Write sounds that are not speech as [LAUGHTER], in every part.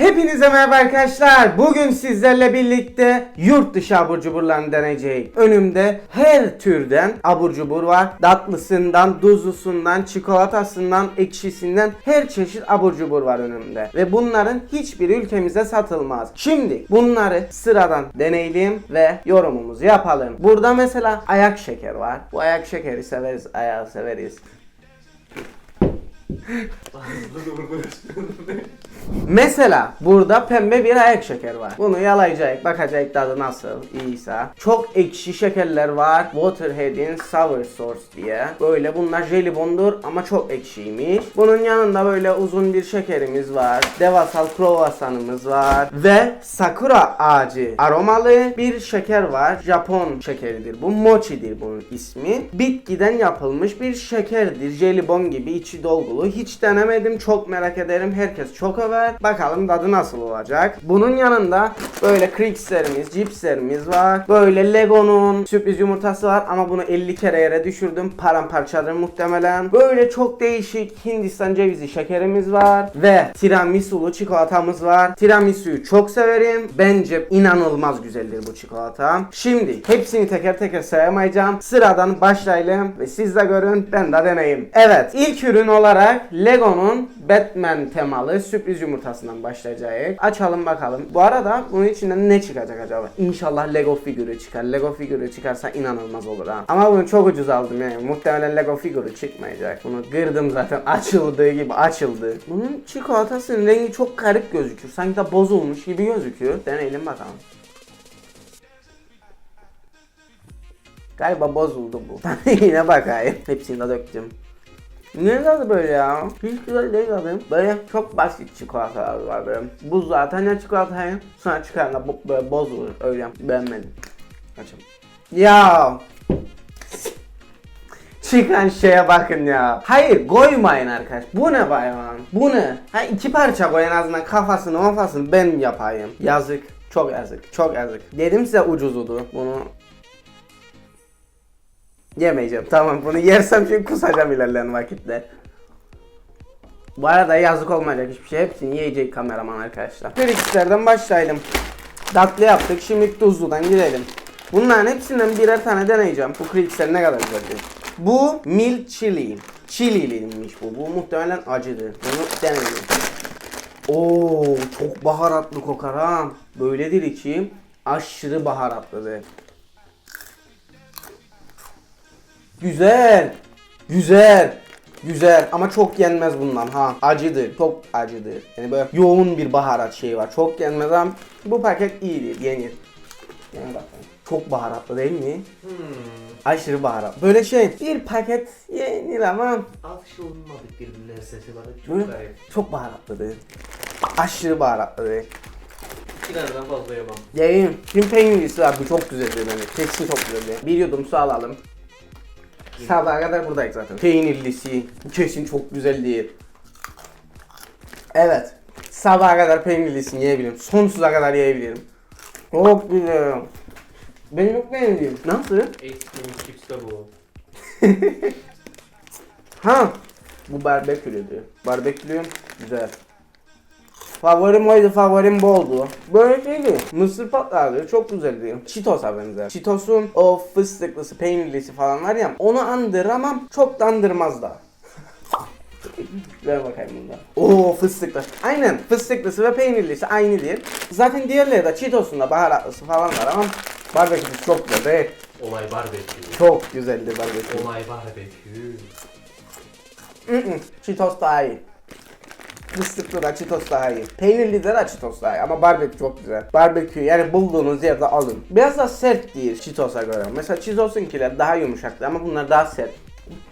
Hepinize merhaba arkadaşlar. Bugün sizlerle birlikte yurt dışı abur cuburlarını deneyeceğiz. Önümde her türden abur cubur var. Tatlısından, tuzlusundan, çikolatasından, ekşisinden her çeşit abur cubur var önümde. Ve bunların hiçbiri ülkemizde satılmaz. Şimdi bunları sıradan deneyelim ve yorumumuzu yapalım. Burada mesela ayak şeker var. Bu ayak şekeri severiz, ayağı severiz. [LAUGHS] Mesela burada pembe bir ayak şeker var. Bunu yalayacak, bakacak tadı nasıl, iyiyse. Çok ekşi şekerler var. Waterhead'in Sour Sauce diye. Böyle bunlar jelibondur ama çok ekşiymiş. Bunun yanında böyle uzun bir şekerimiz var. Devasal kruvasanımız var. Ve sakura ağacı aromalı bir şeker var. Japon şekeridir. Bu mochi'dir bunun ismi. Bitkiden yapılmış bir şekerdir. Jelibon gibi içi dolgulu. Hiç denemedim. Çok merak ederim. Herkes çok över. Bakalım tadı nasıl olacak. Bunun yanında böyle Cricks'lerimiz, cipslerimiz var. Böyle Lego'nun sürpriz yumurtası var ama bunu 50 kere yere düşürdüm. Paramparçadır muhtemelen. Böyle çok değişik Hindistan cevizi şekerimiz var. Ve tiramisu'lu çikolatamız var. Tiramisu'yu çok severim. Bence inanılmaz güzeldir bu çikolata. Şimdi hepsini teker teker sayamayacağım. Sıradan başlayalım ve siz de görün ben de deneyim. Evet ilk ürün olarak Lego'nun Batman temalı sürpriz yumurtasından başlayacağız. Açalım bakalım. Bu arada bunun içinden ne çıkacak acaba? İnşallah Lego figürü çıkar. Lego figürü çıkarsa inanılmaz olur ha. Ama bunu çok ucuz aldım yani. Muhtemelen Lego figürü çıkmayacak. Bunu kırdım zaten [LAUGHS] açıldığı gibi açıldı. Bunun çikolatasının rengi çok garip gözüküyor. Sanki de bozulmuş gibi gözüküyor. Deneyelim bakalım. Galiba bozuldu bu. [LAUGHS] Yine bakayım. Hepsini de döktüm. Ne tadı böyle ya? Hiç güzel değil tadı. Böyle çok basit çikolatalar var böyle. Bu zaten ya çikolatayı sonra çıkarınca bo- böyle bozulur. Öyle beğenmedim. Açalım. Ya Çıkan şeye bakın ya. Hayır koymayın arkadaş. Bu ne bayram? Bu ne? Ha iki parça koy en azından kafasını mafasını ben yapayım. Yazık. Çok yazık. Çok yazık. Dedim size ucuzudu. Bunu Yemeyeceğim. Tamam bunu yersem şimdi kusacağım ilerleyen vakitte. Bu arada yazık olmayacak hiçbir şey. Hepsini yiyecek kameraman arkadaşlar. Frixlerden başlayalım. Tatlı yaptık. Şimdi tuzludan gidelim. Bunların hepsinden birer tane deneyeceğim. Bu Frixler ne kadar güzel. Bu mild chili. Chililiymiş bu. Bu muhtemelen acıdır. Bunu deneyelim. Oo çok baharatlı kokar ha. Böyledir içi. Aşırı baharatlıdır. Güzel. Güzel. Güzel ama çok yenmez bundan ha. Acıdır. Çok acıdır. Yani böyle yoğun bir baharat şeyi var. Çok yenmez ama bu paket iyidir. Yenir. Yani bakalım. Çok baharatlı değil mi? Aşırı baharat. Böyle şey bir paket yenir ama Alışılmadık bir lezzeti var. Böyle Çok garip. çok baharatlıdır. Aşırı baharatlıdır. İki taneden fazla yemem. Yiyeyim. Şimdi peynirlisi var. Bu çok güzeldir bence. Kesin çok güzeldir. Bir yudum su alalım. Sabaha kadar buradayız zaten. Peynirlisi. Kesin çok güzel değil. Evet. Sabaha kadar peynirlisini yiyebilirim. Sonsuza kadar yiyebilirim. Çok güzel. Ben çok beğendim. Nasıl? Extreme chips de bu. [LAUGHS] Ha. Bu barbekülüdü. Barbekülü güzel. Favorim oydu, favorim bu oldu. Böyle şeydi. Mısır patlardı, çok güzeldi. Cheetos'a benzer. Cheetos'un o fıstıklısı, peynirlisi falan var ya, onu andırır ama çok da andırmaz da. [LAUGHS] Ver bakayım bunda. Oo fıstıklı. Aynen fıstıklısı ve peynirlisi aynıdır. Zaten diğerleri de Cheetos'un da baharatlısı falan var ama barbeküsü çok güzel değil. Olay barbekü. Çok güzeldi barbekü. Olay barbekü. Mm-mm. Cheetos daha iyi. Fıstıklı da Cheetos daha iyi. Peynirli de Cheetos daha iyi. Ama barbekü çok güzel. Barbekü yani bulduğunuz yerde alın. Biraz da sert değil Cheetos'a göre. Mesela Cheetos'unkiler daha yumuşaktı ama bunlar daha sert.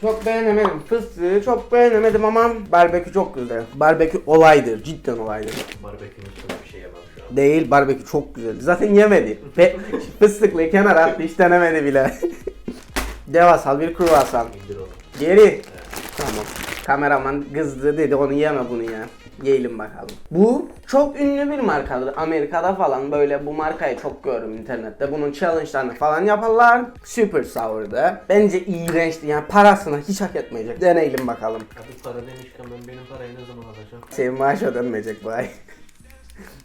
Çok beğenemedim. Fıstığı çok beğenemedim ama barbekü çok güzel. Barbekü olaydır. Cidden olaydır. Barbekünün üstüne bir şey yemem şu an. Değil barbekü çok güzel. Zaten yemedi. Ve [LAUGHS] fıstıklıyı kenara attı hiç denemedi bile. [LAUGHS] Devasal bir kruvasan. İndir onu. Geri. Tamam. Kameraman kızdı dedi onu yeme bunu ya. Yiyelim bakalım. Bu çok ünlü bir markadır. Amerika'da falan böyle bu markayı çok gördüm internette. Bunun challenge'larını falan yaparlar. Super sour'dı. Bence iğrençti yani parasını hiç hak etmeyecek. Deneyelim bakalım. Abi para demişken ben benim parayı ne zaman alacağım? Senin maaşa dönmeyecek bu ay.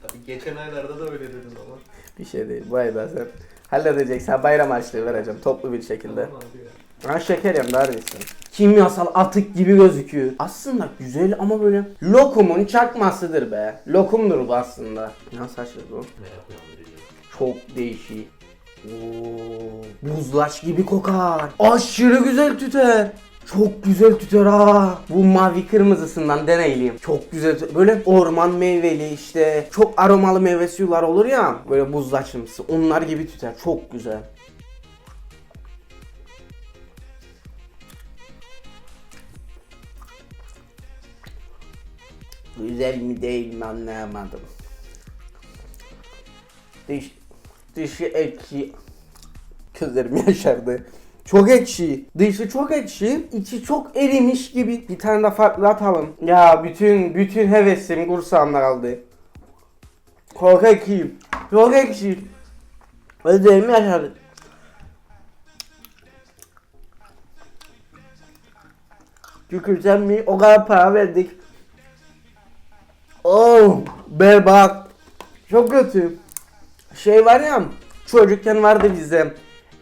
Tabii geçen aylarda da öyle dedin ama. Bir şey değil. Bu ayda sen halledeceksen bayram harçlığı vereceğim toplu bir şekilde. Tamam abi ya. Ha şeker yem iyisin. Kimyasal atık gibi gözüküyor. Aslında güzel ama böyle lokumun çakmasıdır be. Lokumdur bu aslında. Nasıl açılır bu? Çok değişik. Oo, buzlaş gibi kokar. Aşırı güzel tüter. Çok güzel tüter ha. Bu mavi kırmızısından deneyleyeyim. Çok güzel tüter. Böyle orman meyveli işte çok aromalı meyve suyular olur ya. Böyle buzlaşımsı. Onlar gibi tüter. Çok güzel. Güzel mi değil mi anlayamadım. Dış, dışı ekşi. Gözlerim yaşardı. Çok ekşi. Dışı çok ekşi, içi çok erimiş gibi. Bir tane de farklı atalım. Ya bütün bütün hevesim kursağımda kaldı. Çok ekşi. Çok ekşi. Gözlerim yaşardı. Tükürsem mi? O kadar para verdik. Oh, berbat. Çok kötü. Şey var ya, çocukken vardı bizde.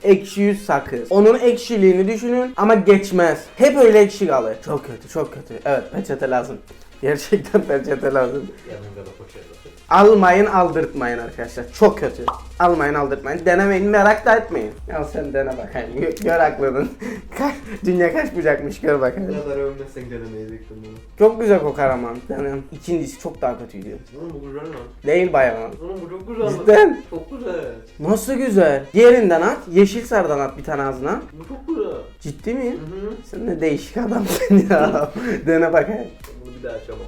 Ekşi yüz sakız. Onun ekşiliğini düşünün ama geçmez. Hep öyle ekşi kalır. Çok kötü, çok kötü. Evet, peçete lazım. Gerçekten peçete lazım. Yanında da poşet. Almayın, aldırtmayın arkadaşlar. Çok kötü. Almayın, aldırtmayın. Denemeyin, merak da etmeyin. Ya sen dene bakayım. Gö- Gör aklının. [LAUGHS] Kaç, dünya kaç bucakmış gör bakayım. kadar övmezsen denemeyecektim bunu. Çok güzel kokar ama. Yani ikincisi çok daha kötüydü. Oğlum bu güzel lan. Değil bayağı. Oğlum bu çok güzel. Cidden. Çok güzel. Nasıl güzel. Diğerinden at. Yeşil sarıdan at bir tane ağzına. Bu çok güzel. Ciddi mi? Hı hı. Sen ne değişik adamsın ya. [LAUGHS] Dene bakayım. Bunu bir daha açamam.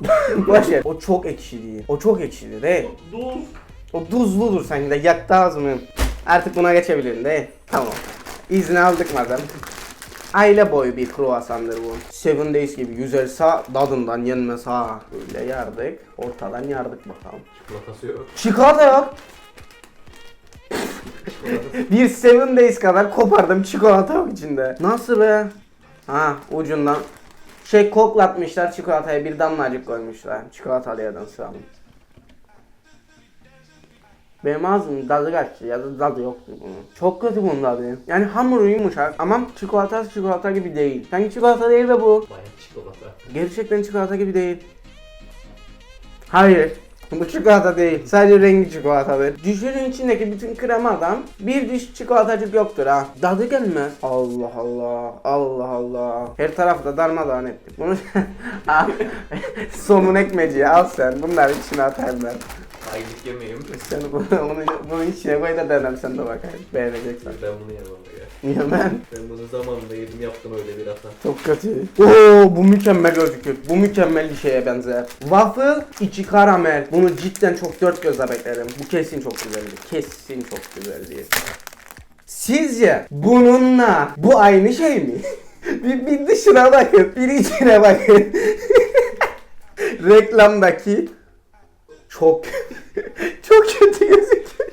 [LAUGHS] Boş ver. O çok ekşili. O çok ekşili değil. Duz. O tuzludur sanki de yaktı ağzımı. Artık buna geçebilirim değil. Tamam. İzni aldık madem. Aile boyu bir kruvasandır bu. Seven Days gibi güzel sağ tadından yenmez ha. Böyle yardık. Ortadan yardık bakalım. Çikolatası yok. Çikolata yok. [LAUGHS] Bir Seven Days kadar kopardım çikolata yok içinde. Nasıl be? Ha ucundan şey koklatmışlar çikolataya bir damlacık koymuşlar. Çikolatalı yerden sıralım. Benim ağzım tadı kaçtı ya da tadı yoktu bunun. Çok kötü bunun tadı. Yani hamuru yumuşak ama çikolata çikolata gibi değil. Sanki çikolata değil de bu. Bayağı çikolata. Gerçekten çikolata gibi değil. Hayır. Bu çikolata değil. Sadece rengi çikolatadır. Düşünün içindeki bütün kremadan bir diş çikolatacık yoktur ha. Tadı gelmez. Allah Allah. Allah Allah. Her tarafta darmadağın ettim. Bunu. [LAUGHS] Somun ekmeciyi al sen. Bunları içine atayım ben. Aylık yemeğim. Sen bunu, bunu, bunu içine koy da denem sen de bakayım. Beğeneceksen. Ben bunu yemem. Niye ben? Ben bunu zamanında yedim yaptın öyle bir hata. Çok kötü. Oo bu mükemmel gözüküyor. Bu mükemmel bir şeye benzer. Waffle içi karamel. Bunu cidden çok dört gözle beklerim. Bu kesin çok güzeldi. Kesin çok güzeldi. Sizce bununla bu aynı şey mi? [LAUGHS] bir, bir dışına bakın, bir içine bakın. [LAUGHS] Reklamdaki çok [LAUGHS] çok kötü gözüküyor.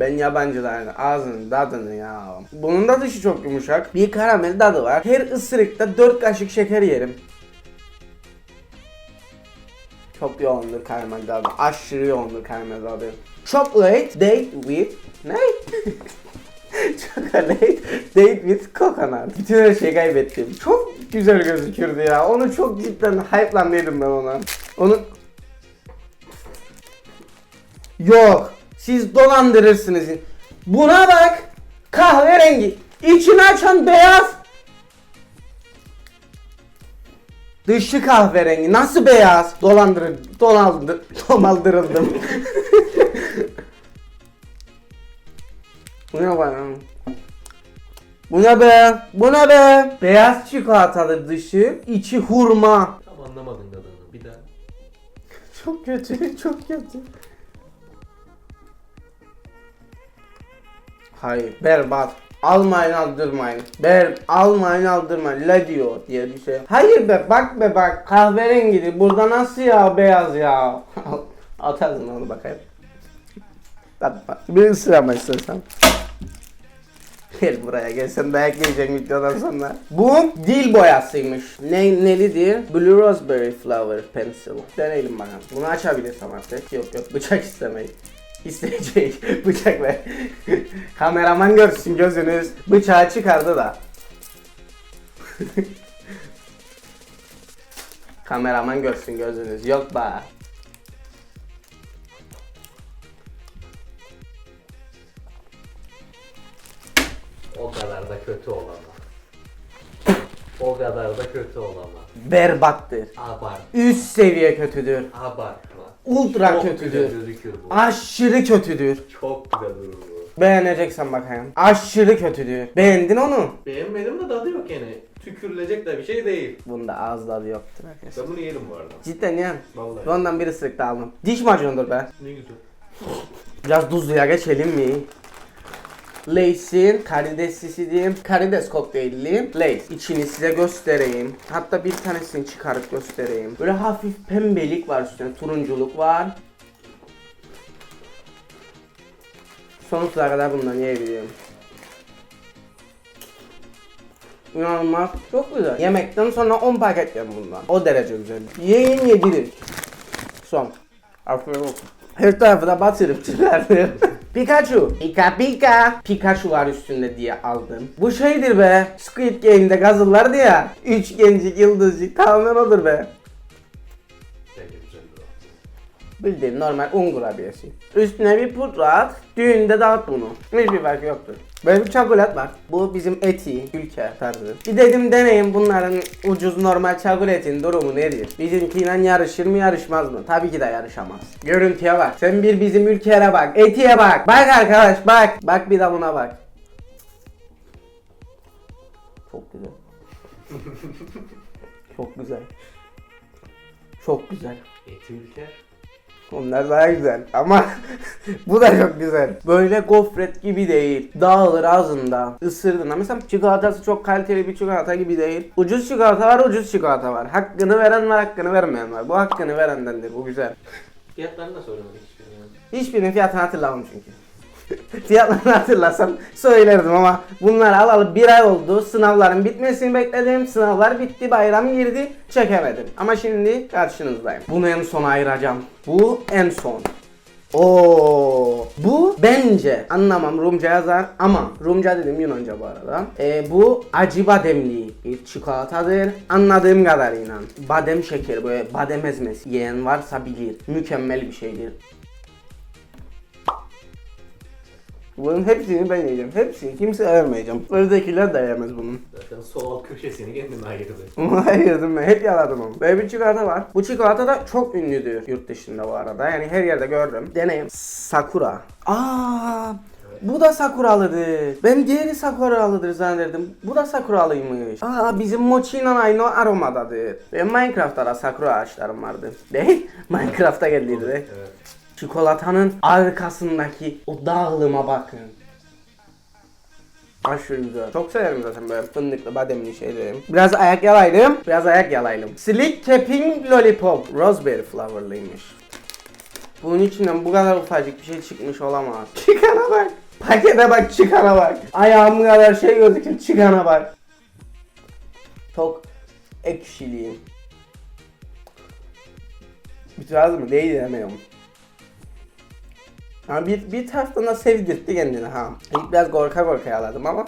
Ben yabancıların ağzının tadını ya. Bunun da dışı çok yumuşak. Bir karamel tadı var. Her ısırıkta 4 kaşık şeker yerim. Çok yoğundur karamel tadı. Aşırı yoğundur karamel tadı. Chocolate date with... Ne? [LAUGHS] Chocolate date with coconut. Bütün her şeyi kaybettim. Çok güzel gözükürdü ya. Onu çok cidden hype'landıydım ben ona. Onu... Yok. Siz dolandırırsınız. Buna bak. Kahverengi. İçini açan beyaz. Dışı kahverengi. Nasıl beyaz? Dolandırır, dolandır, dolandırıldım. Bu ne be? Bu ne be? Bu ne be? Beyaz çikolatalı dışı, içi hurma. Tam anlamadın tadını. Bir daha. Çok kötü, çok kötü. Hayır, berbat. Almayın aldırmayın. Ber, almayın aldırmayın. La diyor diye bir şey. Hayır be, bak be bak. Kahverengi. Burada nasıl ya beyaz ya? Atarsın onu bakayım. Bak bak. Bir ısır ama istersen. Gel buraya gel sen dayak yiyeceksin videodan sonra. Bu dil boyasıymış. Ne, nelidir? Blue Raspberry Flower Pencil. Deneyelim bakalım. Bunu açabilirsem artık. Yok yok bıçak istemeyin. İsteyecek. [LAUGHS] Bıçak ver. Kameraman görsün gözünüz. Bıçağı çıkardı da. [LAUGHS] Kameraman görsün gözünüz. Yok be. O kadar da kötü olamaz. O kadar da kötü olamaz. Berbattır. Abart. Üst seviye kötüdür. Abartma. Ultra Çok kötüdür. güzel gözükür bu. Aşırı kötüdür. Çok güzel durur bu. Beğeneceksen bakayım. Aşırı kötüdür. Beğendin onu. Beğenmedim de tadı yok yani. Tükürülecek de bir şey değil. Bunda ağız tadı yoktur arkadaşlar. Ben bunu yerim bu arada. Cidden ya. Vallahi. Ondan bir ısırık da aldım. Diş macundur be. Ne güzel. Biraz tuzluya geçelim mi? Lay's'in karideslisi diyeyim. Karides kokteylli. Lay's. İçini size göstereyim. Hatta bir tanesini çıkarıp göstereyim. Böyle hafif pembelik var üstüne. Turunculuk var. Sonsuza kadar bundan yiyebiliyorum. İnanılmaz. Çok güzel. Yemekten sonra 10 paket yem bundan. O derece güzel. Yiyin yedirin. Son. Afiyet olsun. Her tarafı da batırıp çıkardım. [LAUGHS] Pikachu. Pika pika. Pikachu var üstünde diye aldım. Bu şeydir be. Squid Game'de gazıllardı ya. Üçgencik, yıldızcık odur be. Bildiğin normal un kurabiyesi. Üstüne bir pudra at, düğünde dağıt bunu. Hiçbir farkı yoktur. Böyle bir çikolat var. Bu bizim eti, ülke tarzı. Bir dedim deneyin bunların ucuz normal çikolatin durumu nedir? Bizimkiyle yarışır mı yarışmaz mı? Tabii ki de yarışamaz. Görüntüye bak. Sen bir bizim ülkeye bak. Etiye bak. Bak arkadaş bak. Bak bir de buna bak. Çok güzel. [LAUGHS] Çok güzel. Çok güzel. Eti ülker. Onlar daha güzel ama [LAUGHS] bu da çok güzel. Böyle gofret gibi değil. Dağılır ağzında. Isırdığında mesela çikolatası çok kaliteli bir çikolata gibi değil. Ucuz çikolata var, ucuz çikolata var. Hakkını veren var, hakkını vermeyen var. Bu hakkını verendendir. Bu güzel. Fiyatlarını da söylemedik hiçbirine. Hiçbirinin fiyatını hatırlamam çünkü. [LAUGHS] Fiyatlarını hatırlasam söylerdim ama bunları alalı bir ay oldu. Sınavların bitmesini bekledim. Sınavlar bitti, bayram girdi. Çekemedim. Ama şimdi karşınızdayım. Bunu en son ayıracağım. Bu en son. Oo, bu bence anlamam Rumca yazar ama Rumca dedim Yunanca bu arada. Ee, bu acı bademli bir çikolatadır. Anladığım kadarıyla badem şekeri böyle badem ezmesi yiyen varsa bilir. Mükemmel bir şeydir. Bunun hepsini ben yiyeceğim. Hepsini kimse vermeyeceğim. Evdekiler de yemez bunun. Zaten sol alt köşesini kendime ayırdı. Hayırdım [LAUGHS] ben hep yaladım onu. Böyle bir çikolata var. Bu çikolata da çok ünlüdür yurt dışında bu arada. Yani her yerde gördüm. Deneyim. Sakura. Aa, bu da sakuralıdır. Ben diğeri sakuralıdır zannederdim. Bu da sakuralıymış. Aa bizim mochi'yle aynı aromadadır. Benim Minecraft'ta da sakura ağaçlarım vardı. Değil? [LAUGHS] Minecraft'a geldiydi. Evet. Çikolatanın arkasındaki o dağılıma bakın. Aşırı güzel. Çok severim zaten böyle fındıklı bademli şeyleri. Biraz ayak yalaydım, biraz ayak yalaydım. Slick Tapping Lollipop Raspberry flavorlıymış. Bunun içinden bu kadar ufacık bir şey çıkmış olamaz. [LAUGHS] Çıkana bak. Pakete bak çıkana bak. Ayağım kadar şey gözüküyor çıkana bak. Çok ekşili. Bitiraz mı? Değil demiyorum. Ha bir, bir taraftan da sevdirtti kendini ha. İlk biraz korka korka yaladım ama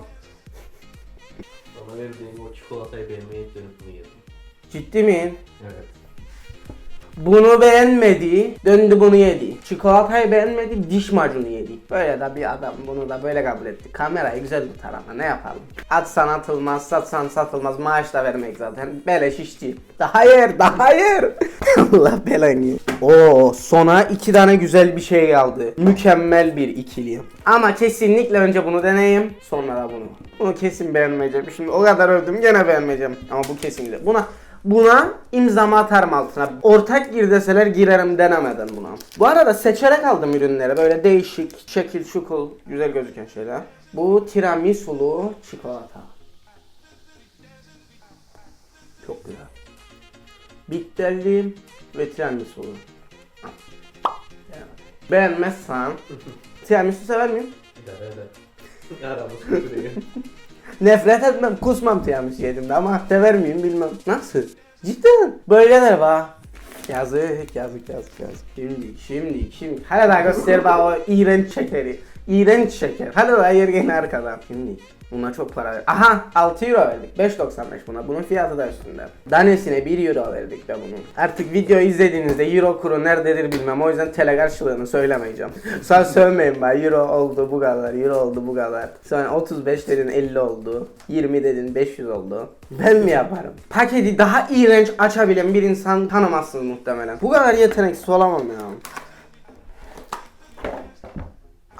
Bana verdiğin o çikolatayı beğenmeyip dönüp bunu yedim. ciddi miyim? Evet. Bunu beğenmedi, döndü bunu yedi. Çikolatayı beğenmedi, diş macunu yedi. Böyle de bir adam bunu da böyle kabul etti. Kamerayı güzel tutar ama ne yapalım. Atsan atılmaz, satsan satılmaz, maaş da vermek zaten. Beleş iş değil. Daha hayır, daha hayır. [LAUGHS] Allah belanı. Oo, sona iki tane güzel bir şey kaldı. Mükemmel bir ikili. Ama kesinlikle önce bunu deneyeyim, sonra da bunu. Bunu kesin beğenmeyeceğim. Şimdi o kadar övdüm gene beğenmeyeceğim. Ama bu kesinlikle. Buna Buna imzamı atarım altına. Ortak gir deseler girerim denemeden buna. Bu arada seçerek aldım ürünleri. Böyle değişik, şekil, şukul, güzel gözüken şeyler. Bu tiramisulu çikolata. Çok güzel. Bitterli ve tiramisulu. Beğenmezsen [LAUGHS] tiramisu sever miyim? İdare eder. Aramız kötü değil. [LAUGHS] Nefret etmem, kusmam tiyamış yerimde ama sever miyim bilmem. Nasıl? Cidden. Böyle ne var? Yazık, yazık, yazık, yazık. Şimdi, şimdi, şimdi. Hala daha göster bana o iğrenç şekeri. İğrenç şeker. Hala daha yer gene arkadan. Şimdi. Buna çok para verdik. Aha 6 euro verdik. 5.95 buna. Bunun fiyatı da üstünde. Danesine 1 euro verdik de bunun. Artık videoyu izlediğinizde euro kuru nerededir bilmem. O yüzden tele karşılığını söylemeyeceğim. [LAUGHS] Sonra sövmeyin bana. Euro oldu bu kadar. Euro oldu bu kadar. Sonra 35 dedin 50 oldu. 20 dedin 500 oldu. Ben mi yaparım? Paketi daha iğrenç açabilen bir insan tanımazsınız muhtemelen. Bu kadar yeteneksiz olamam ya.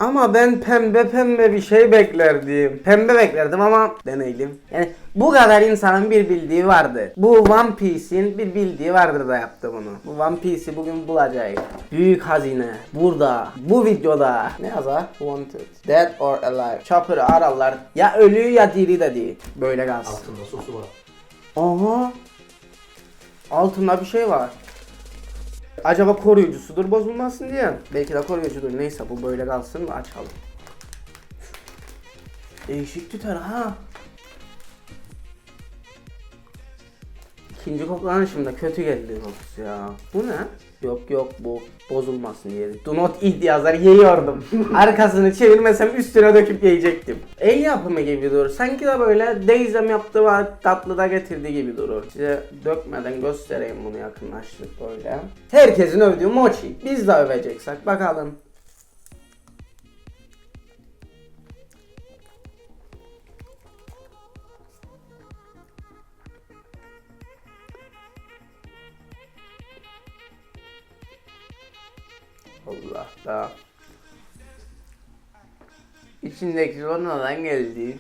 Ama ben pembe pembe bir şey beklerdim. Pembe beklerdim ama deneyelim. Yani bu kadar insanın bir bildiği vardı. Bu One Piece'in bir bildiği vardır da yaptı bunu. Bu One Piece'i bugün bulacağız. Büyük hazine. Burada. Bu videoda. Ne yazar? Wanted. Dead or alive. Chopper'ı ararlar. Ya ölü ya diri de değil. Böyle kalsın. Altında sosu var. Aha. Altında bir şey var. Acaba koruyucusudur bozulmasın diye. Belki de koruyucudur. Neyse bu böyle kalsın açalım. Değişik tüter ha. İkinci koklanışımda kötü geldi kokusu ya. Bu ne? Yok yok bu bozulmasın diye. Do not eat yazar yiyordum. [LAUGHS] Arkasını çevirmesem üstüne döküp yiyecektim. El yapımı gibi durur. Sanki de böyle Deyzem yaptığı var tatlı da getirdiği gibi durur. Size dökmeden göstereyim bunu yakınlaştık böyle. Herkesin övdüğü mochi. Biz de öveceksek bakalım. Allah da. İçindeki sonradan geldi.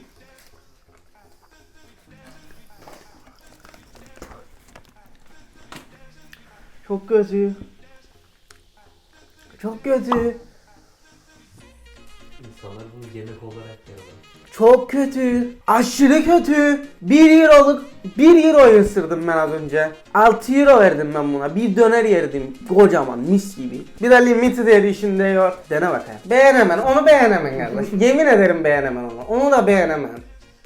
Çok kötü. Çok kötü. Çok kötü. Aşırı kötü. 1 euroluk 1 euroyu ısırdım ben az önce. 6 euro verdim ben buna. Bir döner yerdim. Kocaman mis gibi. Bir de limited edition diyor. Dene bakayım. Beğenemem. Onu beğenemem kardeş. [LAUGHS] Yemin ederim beğenemem onu. Onu da beğenemem.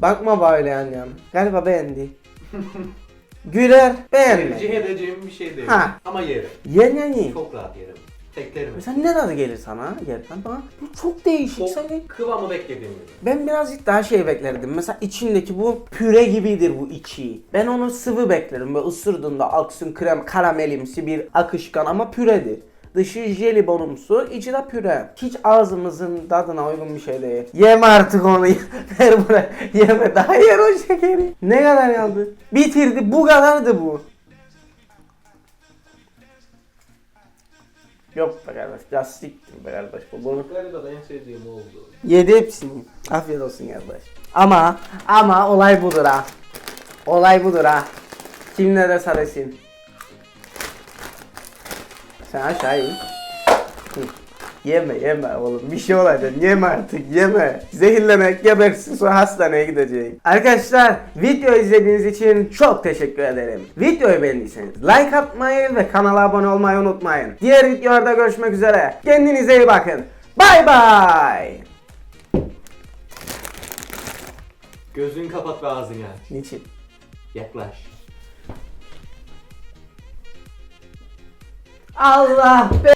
Bakma böyle yan yan. Galiba beğendi. [LAUGHS] Güler beğenme. Tercih edeceğim bir şey değil. Ha. Ama yerim. Yen yan ye. Çok rahat yerim. Teklerim. Mesela ne tadı gelir sana yerken bana? Bu çok değişik. Çok Sanki kıvamı beklediğim gibi. Ben birazcık daha şey beklerdim. Mesela içindeki bu püre gibidir bu içi. Ben onu sıvı beklerim. Böyle ısırdığında aksın krem karamelimsi bir akışkan ama püredir. Dışı jelibonumsu, içi de püre. Hiç ağzımızın tadına uygun bir şey değil. Yeme artık onu. [LAUGHS] Ver buraya. Yeme daha yer o şekeri. Ne kadar kaldı? Bitirdi. Bu kadardı bu. Yok be kardeş. Lastiktim be kardeş. Bu bunu Galiba da en sevdiğim oldu. Yedi hepsini. Afiyet olsun kardeş. Ama ama olay budur ha. Olay budur ha. Kim ne derse desin. Sen aşağı in. Hı. Yeme yeme oğlum bir şey olacak yeme artık yeme. Zehirlemek gebersin sonra hastaneye gidecek. Arkadaşlar video izlediğiniz için çok teşekkür ederim. Videoyu beğendiyseniz like atmayı ve kanala abone olmayı unutmayın. Diğer videolarda görüşmek üzere. Kendinize iyi bakın. Bay bay. Gözünü kapat ve ağzını aç. Niçin? Yaklaş. Allah be.